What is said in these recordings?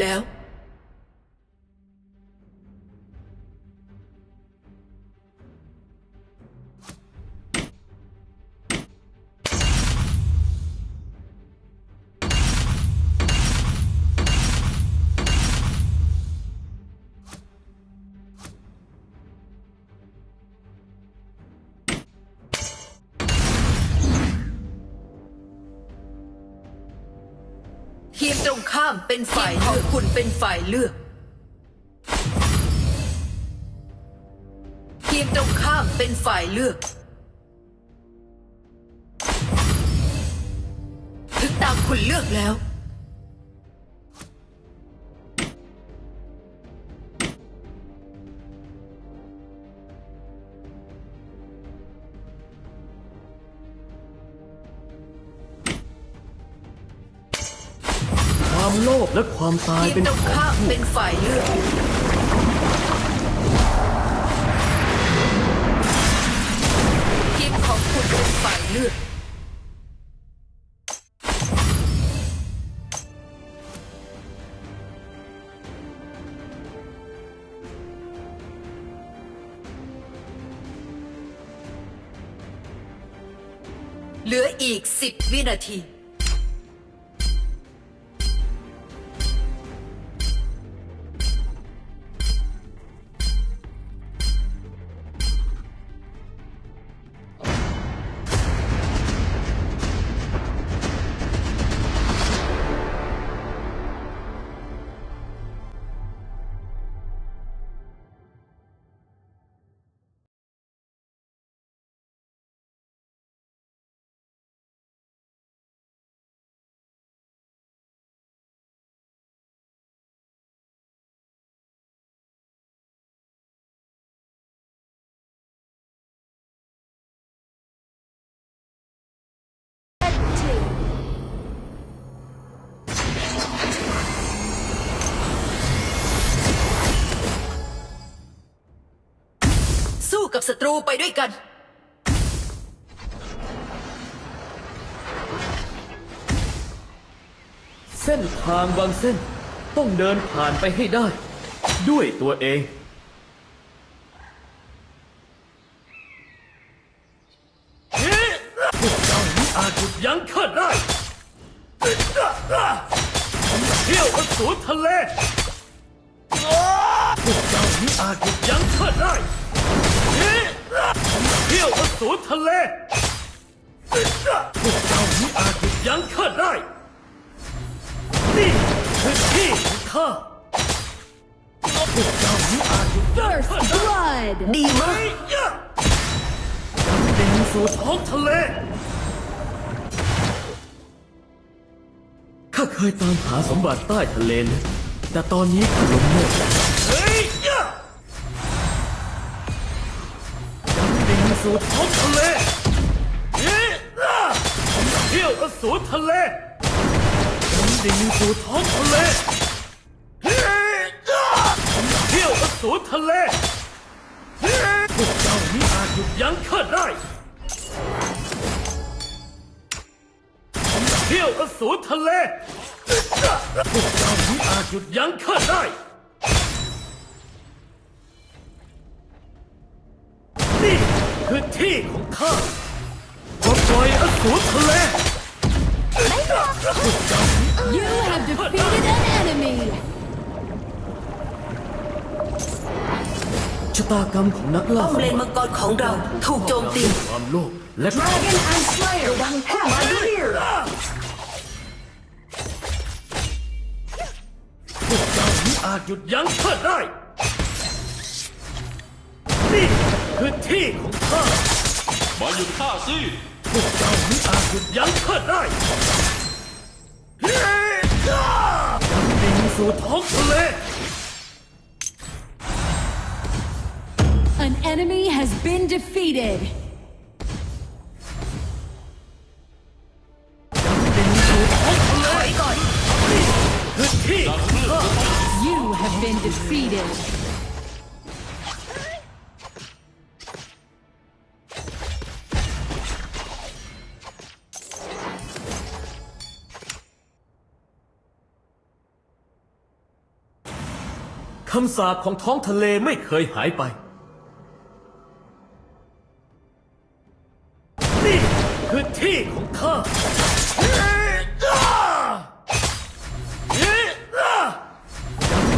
แล้วามเป็นฝ่ายเลือกคุณเป็นฝ่ายเลือกทีมตรงข้ามเป็นฝ่ายเลือก ถึงตามคุณเลือกแล้ว ความตายทีมเป็นตรงข้ามเป็นฝ่ายเลือกทีมของคุณเป็นฝ่ายเลือกเหลืออีกสิบวินาที กับศัตรูไปด้วยกันเส้นทางบางเส้น ต้องเดินผ่านไปให้ได้ ด้วยตัวเอง เลพวกเจ้านี้อาจหยุดยั้งข้าได้ นี่คือที่ของข้าพวกเจ้านี้อาจหยุดยั้งข้าได้ Blood! ดีมากเด่นสู่ท้องทะเล ข้าเคยตามหาสมบัติใต้ทะเลนะแต่ตอนนี้ข้าล้มเลิกแล้ว เด่นสู่ท้องทะเลเฮ้ยเที่ยวอสูรทะเลยังเด่นสู่ท้องทะเลเฮ้ยเที่ยวอสูรทะเลพวกเจ้านี้อาจหยุดยั้งข้าได้เที่ยวอสูรทะเลพวกเจ้านี้อาจหยุดยั้งข้าได้ ที่ของข้าปลดปล่อยอสูรทะเลพวกเจ้านี้ You have defeated an enemy! ชะตากรรมของนักล่าป้อมเลนมังกรของเราถูกโจมตี ความโลภและ Dragon and Slayer ดังเข้ามาด้วยพวกเจ้านี้อาจหยุดยั้งข้าได้ นี่คือที่ของข้ามาหยุดข้าสิพวกเจ้านี้อาจหยุดยั้งข้าได้ยังดิ่งสู่ท้องทะเล An enemy has been defeated! ยังดิ่งสู่ท้องทะเลถอยก่อนคือที่ของข้า You have been defeated! ำสาปของท้องทะเลไม่เคยหายไป นี่คือที่ของข้า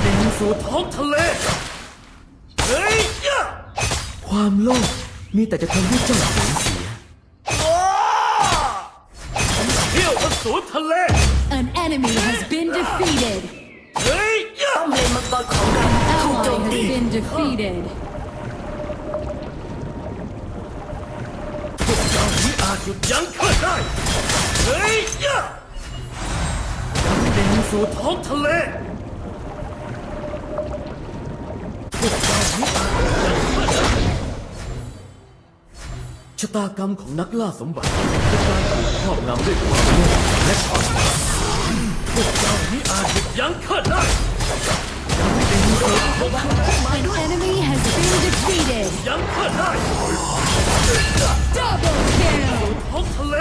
ดิ่งสู่ท้องทะเลเฮ้ยความโลภมีแต่จะทำให้เจ้า ยุดยั้งข้าได้ เฮ้ยย่าดิ่งสู่ท้องทะเลพวกเจ้านี้อาจหยุดยั้งข้าได้ชะตากรรมของนักล่าสมบัติคือการถูกครอบงำด้วยความโลภและความบาปพวกเจ้านี้อาจหยุดยั้งข้าได้ดิ่งสู่ท้องทะเล An enemy has been defeated. ยั้งข้าได้ Double kill. ท้องทะเล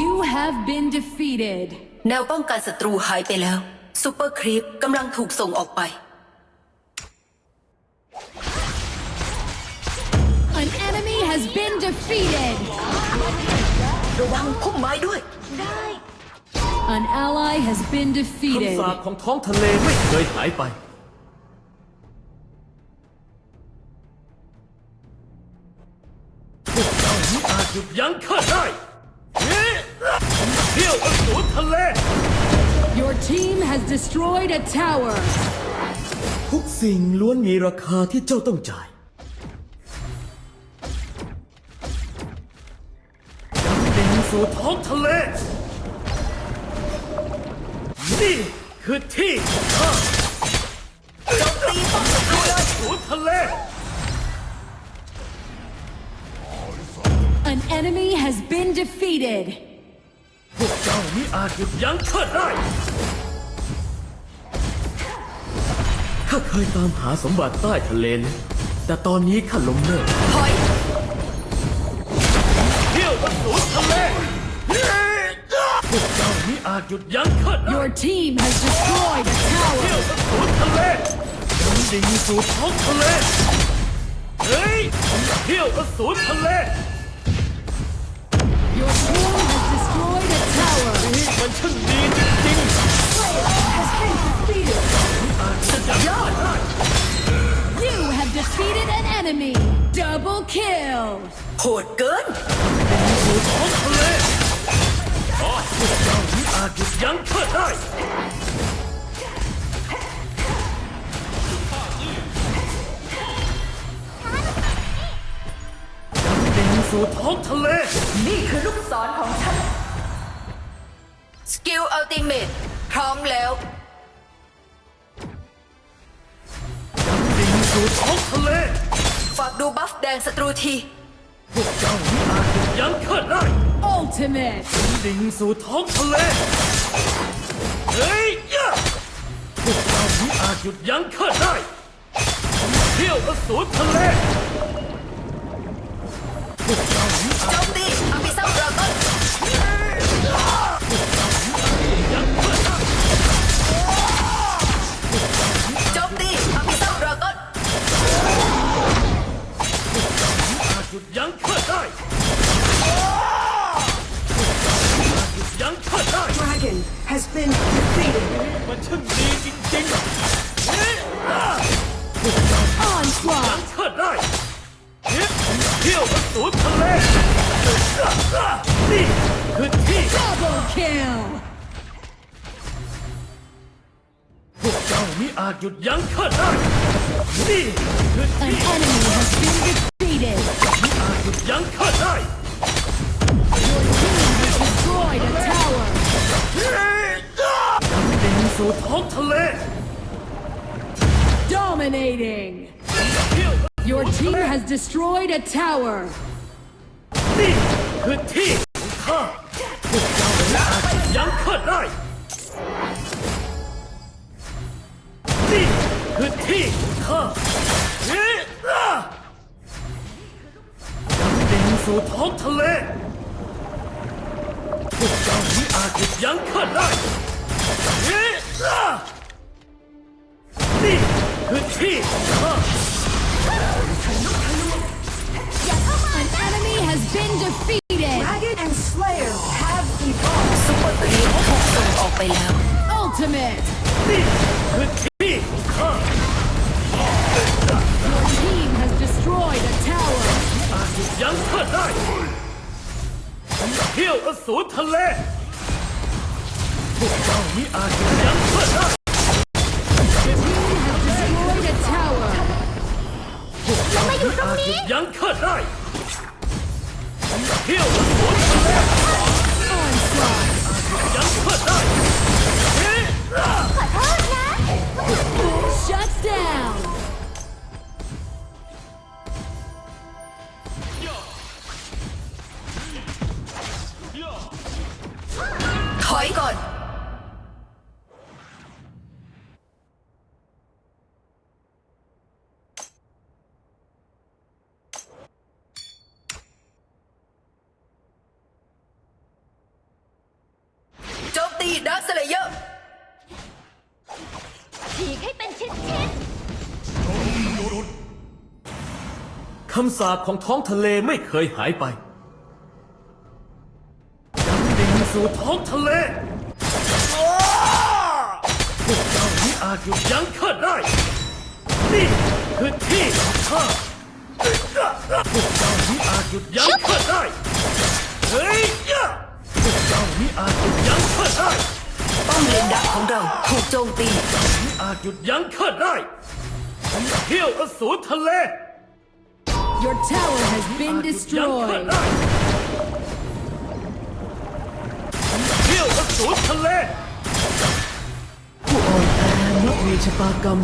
You have been defeated. แนวป้องกันศัตรูหายไปแล้วซูเปอร์ครีปกำลังถูกส่งออกไป An enemy has been defeated. ระวังพุ่มไม้ด้วย An ally has been คำ defeated. สาปของท้องทะเลไม่เคยหายไป หยุดยั้งข้าได้เฮ้เที่ยวอสูรทะเล Your team has destroyed a tower. ทุกสิ่งล้วนมีราคาที่เจ้าต้องจ่ายยังดิ่งสู่ท้องทะเล นี่คือที่ของข้าโจมตีป้อมศัตรูเลยสู่ทะเล enemy has been defeated. พวกเจ้านี้อาจหยุดยั้งข้าได้ ข้าเคยตามหาสมบัติใต้ทะเลเลยแต่ตอนนี้ข้าล้มเลิกถอยเที่ยวอสูรทะเลพวกเจ้านี้อาจหยุดยั้งข้าได้ Your team has destroyed a เที่ยว tower. อสูรทะเลยังดิ่งสู่ท้องทะเล เฮ้ยเที่ยวอสูรทะเล มันช่างดีจริงๆอาจจะยั้งข้าได้ You have defeated an enemy. Double kill. โหดเกินสู่ท้องทะเลพวกเจ้านี้อาจหยุดยั้งข้าได้ดิ่งสู่ท้องทะเล นี่คือลูกศรของฉันส กิลอัลติเมทพร้อมแล้วดิ่งสู่ท้องทะเล ฝากดูบัฟแดงศัตรูที พวกเจ้านี้อาจหยุดยั้งข้าได้ Ultimate. ดิ่งสู่ท้องทะเล เฮ้ยย่าพวกเจ้านี้อาจหยุดยั้งข้าได้เที่ยวอสูรทะเล พวกเจ้านี้อาจ อาจหยุดยั้งข้าได้ นี่คือ An ที่ enemy has been defeated. ที่อาจหยุดยั้งข้าได้ Your team has destroyed a tower. ดิ่งสู่ท้องทะเล Dominating. เที่ยว Your team has destroyed a tower. นี่คือที่ของข้า พวกเจ้านี้อาจหยุดยั้งข้าได้ เฮ้ยยังดิ่งสู่ท้องทะเลพวกเจ้านี้อาจหยุดยั้งข้าได้เฮ้ยนี่คือที่ของข้า An enemy has been defeated. Dragon and Slayer have evolved ซุปเปอร์ครีปถูกส่งออกไปแล้ว Ultimate. นี่คือที่ 杨克在跳个索塔嘞。不着急我杨克在跳索塔嘞放下杨克在快跑起来 shut down. อยก่อน โจมตีดักสเลเยอร์ฉีกให้เป็นชิ้นคำสาปของท้องทะเลไม่เคยหายไป สู่ท้องทะเลอ้าพวกเจ้านี้อาจหยุดยั้งข้าได้ นี่คือที่ของข้าพวกเจ้านี้อาจหยุดยั้งข้าได้ เฮ้ยพวกเจ้านี้อาจหยุดยั้งข้าได้ป้อมเลนดักของเราถูกโจมตีอาจหยุดยั้งข้าได้เที่ยวอสูรทะเล Your tower has been อาจหยุดยั้งข้า destroyed. ยวอสูรทะเลผู้อ่อนแอนักมีชะตากรรม